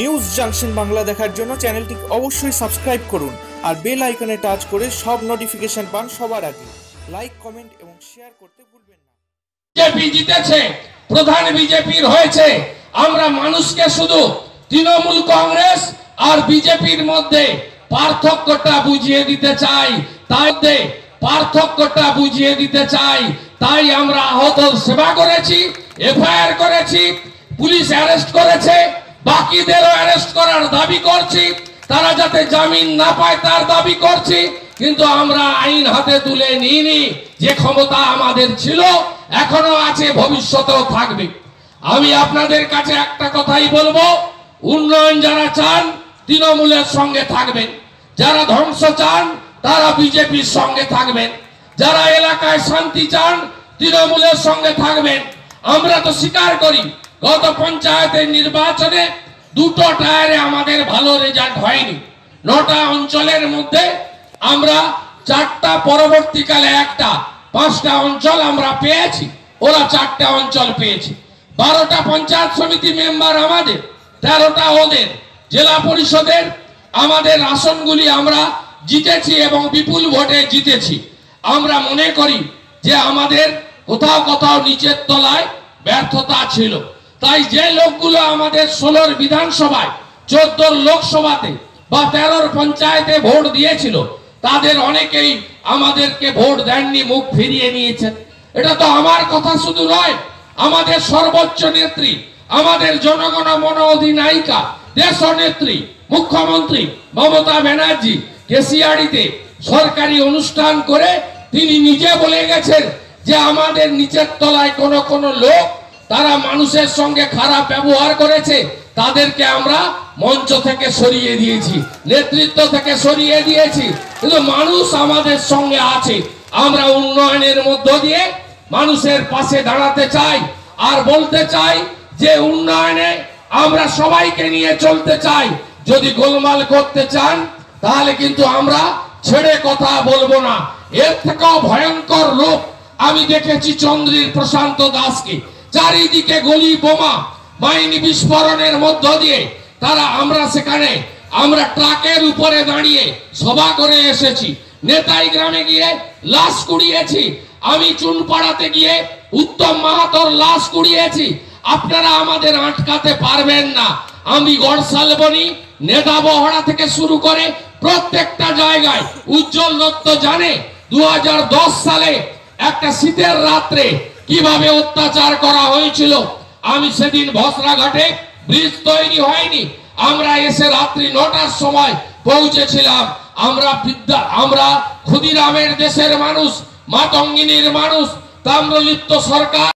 News junction Bangla দেখার জন্য চ্যানেলটি অবশ্যই সাবস্ক্রাইব করুন আর বেল আইকনে টাচ করে সব নোটিফিকেশন পান সবার আগে। লাইক কমেন্ট এবং শেয়ার করতে ভুলবেন না। বিজেপি জিতেছে, প্রধান বিজেপির হয়েছে। আমরা মানুষকে শুধু তৃণমূল কংগ্রেস আর বিজেপির মধ্যে পার্থক্যটা বুঝিয়ে দিতে চাই। তাই পার্থক্যটা বুঝিয়ে দিতে চাই। তাই আমরা আহত সেবা করেছি, এফআইআর করেছি, পুলিশ অ্যারেস্ট করেছে। বাকিদেরও অ্যারেস্ট করার দাবি করছি। তারা যাতে জামিন না পায় তার দাবি করছি। কিন্তু আমরা আইন হাতে তুলে নিইনি। যে ক্ষমতা আমাদের ছিল, এখনও আছে, ভবিষ্যতেও থাকবে। আমি আপনাদের কাছে একটা কথাই বলব। উন্নয়ন যারা চান, তৃণমূলের সঙ্গে থাকবেন। যারা ধ্বংস চান, তারা বিজেপির সঙ্গে থাকবেন। যারা এলাকায় শান্তি চান, তৃণমূলের সঙ্গে থাকবেন। আমরা তো স্বীকার করি গত পঞ্চায়েতের নির্বাচনে দুটো টায়ারে আমাদের ভালো রেজাল্ট হয়নি। নটা অঞ্চলের মধ্যে আমরা চারটা, পরবর্তীকালে একটা, পাঁচটা অঞ্চল আমরা পেয়েছি, ওরা চারটা অঞ্চল পেয়েছে। বারোটা পঞ্চায়েত সমিতি মেম্বার আমাদের, তেরোটা ওদের। জেলা পরিষদের আমাদের আসনগুলি আমরা জিতেছি এবং বিপুল ভোটে জিতেছি। আমরা মনে করি যে আমাদের কোথাও কোথাও নিচের তলায় ব্যর্থতা ছিল। তাই যে লোকগুলো আমাদের ষোলোর বিধানসভায়, চোদ্দোর লোকসভাতে বা তেরোর পঞ্চায়েতে ভোট দিয়েছিল, তাদের অনেকেই আমাদেরকে ভোট দেননি, মুখ ফিরিয়ে নিয়েছেন এটা তো আমার কথা শুধু নয়, আমাদের সর্বোচ্চ নেত্রী, আমাদের জনগণ মন অধিনায়িকা দেশ নেত্রী মুখ্যমন্ত্রী মমতা ব্যানার্জি কেসিয়াড়িতে সরকারি অনুষ্ঠান করে তিনি নিজে বলে গেছেন যে আমাদের নিচের তলায় কোন কোন লোক তারা মানুষের সঙ্গে খারাপ ব্যবহার করেছে, তাদেরকে আমরা মঞ্চ থেকে সরিয়ে দিয়েছি, নেতৃত্ব থেকে সরিয়ে দিয়েছি। কিন্তু মানুষ আমাদের সঙ্গে আছে। আমরা উন্নয়নের মধ্য দিয়ে মানুষের পাশে দাঁড়াতে চাই আর বলতে চাই যে উন্নয়নে আমরা সবাইকে নিয়ে চলতে চাই। যদি গোলমাল করতে চান, তাহলে কিন্তু আমরা ছেড়ে কথা বলব না। এর থেকেও ভয়ঙ্কর রূপ আমি দেখেছি চন্দ্রীর প্রশান্ত দাসকে। চারিদিকে গলি বোমা মাইনি বিস্ফোরণের মধ্য দিয়ে তারা আমরা সেখানে, আমরা ট্রাকের উপরে দাঁড়িয়ে সভা করে এসেছি। নেতাই গ্রামে গিয়ে লাশ কুড়িয়েছি। আমি চুনপাড়াতে গিয়ে উত্তম মাহাতর লাশ কুড়িয়েছি। আপনারা আমাদের আটকাতে পারবেন না। আমি গড়সালবনি নেতা বহড়া থেকে শুরু করে প্রত্যেকটা জায়গায় উজ্জ্বল দত্ত জানে দু হাজার দশ সালে একটা শীতের রাত্রে কীভাবে অত্যাচার করা হয়েছিল? আমি সেদিন ঘাটে ব্রিজ তৈরি হয়নি। আমরা এসে রাত্রি নটার সময় পৌঁছেছিলাম। আমরা বিদ্যা আমরা ক্ষুদিরামের দেশের মানুষ, মাতঙ্গিনীর মানুষ, তাম্রলিপ্ত সরকার।